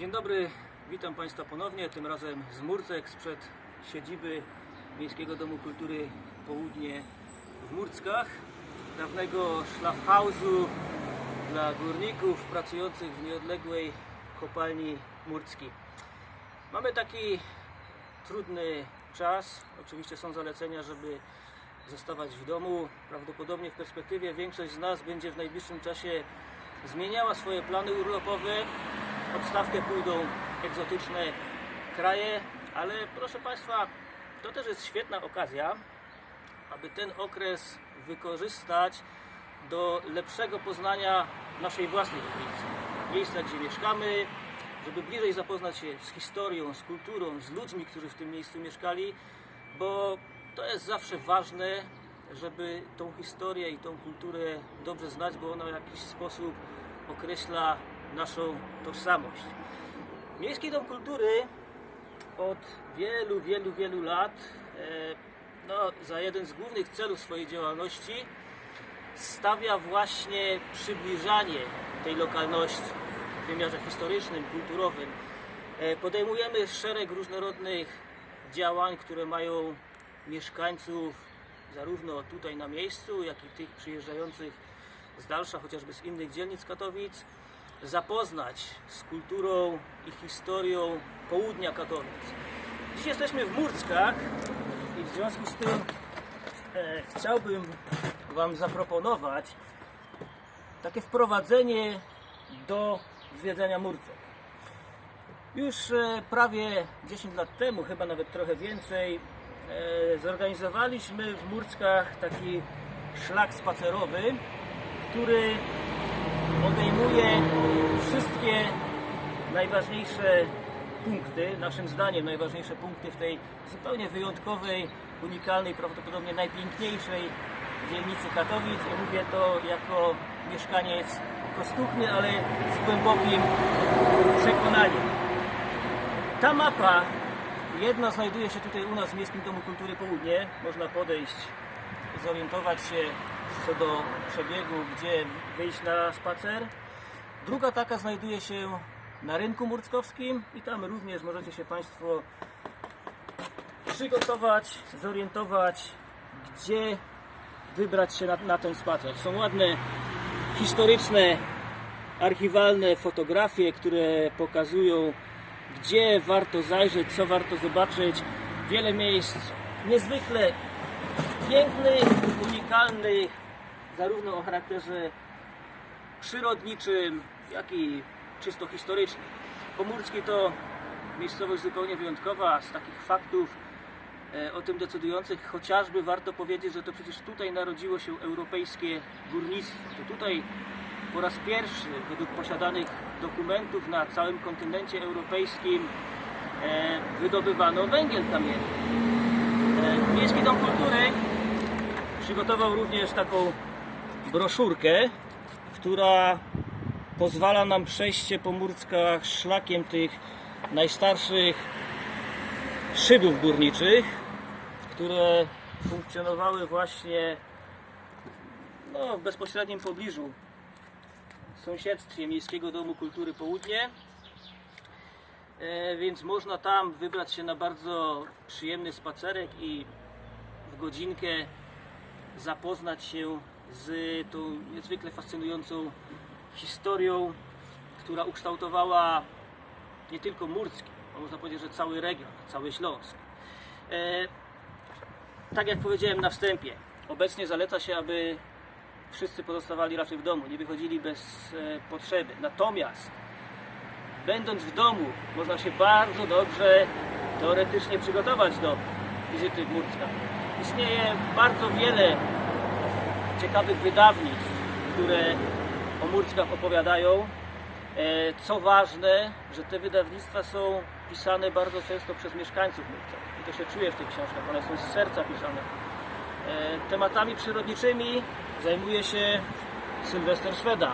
Dzień dobry, witam Państwa ponownie, tym razem z Murcek, sprzed siedziby Miejskiego Domu Kultury Południe w Murckach, dawnego szlafhausu dla górników pracujących w nieodległej kopalni Murcki. Mamy taki trudny czas, oczywiście są zalecenia, żeby zostawać w domu. Prawdopodobnie w perspektywie większość z nas będzie w najbliższym czasie zmieniała swoje plany urlopowe. W Odstawkę pójdą egzotyczne kraje, ale proszę Państwa, to też jest świetna okazja, aby ten okres wykorzystać do lepszego poznania naszej własnej okolicy. Miejsca, gdzie mieszkamy, żeby bliżej zapoznać się z historią, z kulturą, z ludźmi, którzy w tym miejscu mieszkali, bo to jest zawsze ważne, żeby tą historię i tą kulturę dobrze znać, bo ona w jakiś sposób określa naszą tożsamość. Miejski Dom Kultury od wielu, wielu, wielu lat e, no, za jeden z głównych celów swojej działalności stawia właśnie przybliżanie tej lokalności w wymiarze historycznym, kulturowym. E, Podejmujemy szereg różnorodnych działań, które mają mieszkańców zarówno tutaj na miejscu, jak i tych przyjeżdżających z dalsza, chociażby z innych dzielnic Katowic, zapoznać z kulturą i historią południa Katowic. Dziś jesteśmy w Murckach i w związku z tym e, chciałbym Wam zaproponować takie wprowadzenie do zwiedzania Murcek. Już e, prawie 10 lat temu, chyba nawet trochę więcej, e, zorganizowaliśmy w Murckach taki szlak spacerowy, który obejmuje wszystkie najważniejsze punkty, naszym zdaniem najważniejsze punkty w tej zupełnie wyjątkowej, unikalnej, prawdopodobnie najpiękniejszej dzielnicy Katowic i mówię to jako mieszkaniec Kostuchny, ale z głębokim przekonaniem. Ta mapa jedna znajduje się tutaj u nas w Miejskim Domu Kultury Południe. Można podejść, zorientować się co do przebiegu, gdzie wyjść na spacer. Druga taka znajduje się na rynku murckowskim i tam również możecie się Państwo przygotować, zorientować, gdzie wybrać się na, na ten spacer. Są ładne historyczne, archiwalne fotografie, które pokazują, gdzie warto zajrzeć, co warto zobaczyć. Wiele miejsc niezwykle pięknych, unikalnych, zarówno o charakterze przyrodniczym, jak i czysto historycznym. Pomórski to miejscowość zupełnie wyjątkowa. Z takich faktów e, o tym decydujących chociażby warto powiedzieć, że to przecież tutaj narodziło się europejskie górnictwo. To tutaj po raz pierwszy, według posiadanych dokumentów na całym kontynencie europejskim, e, wydobywano węgiel kamienny. Miejski Dom Kultury przygotował również taką broszurkę, która pozwala nam przejście po Murckach szlakiem tych najstarszych szybów górniczych, które funkcjonowały właśnie no, w bezpośrednim pobliżu, w sąsiedztwie Miejskiego Domu Kultury Południe. E, więc można tam wybrać się na bardzo przyjemny spacerek i w godzinkę zapoznać się z tą niezwykle fascynującą historią, która ukształtowała nie tylko Murcki, a można powiedzieć, że cały region, cały Śląsk. E, tak jak powiedziałem na wstępie, obecnie zaleca się, aby wszyscy pozostawali raczej w domu, nie wychodzili bez e, potrzeby. Natomiast będąc w domu, można się bardzo dobrze teoretycznie przygotować do wizyty w Murckach. Istnieje bardzo wiele ciekawych wydawnictw, które o Murckach opowiadają. E, Co ważne, że te wydawnictwa są pisane bardzo często przez mieszkańców Murcek. I to się czuje w tych książkach, one są z serca pisane. E, Tematami przyrodniczymi zajmuje się Sylwester Szweda.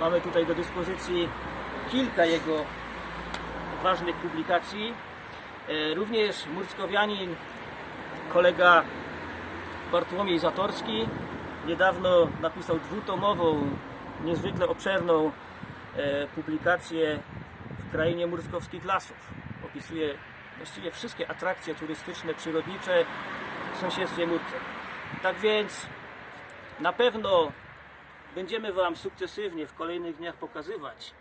Mamy tutaj do dyspozycji kilka jego ważnych publikacji. E, Również murckowianin, kolega Bartłomiej Zatorski niedawno napisał dwutomową, niezwykle obszerną e, publikację w krainie murskowskich lasów. Opisuje właściwie wszystkie atrakcje turystyczne, przyrodnicze w sąsiedztwie Murcek. Tak więc na pewno będziemy Wam sukcesywnie w kolejnych dniach pokazywać,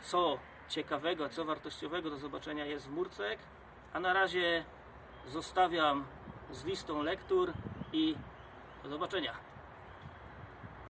co ciekawego, co wartościowego do zobaczenia jest w Murcek. A na razie zostawiam z listą lektur i do zobaczenia.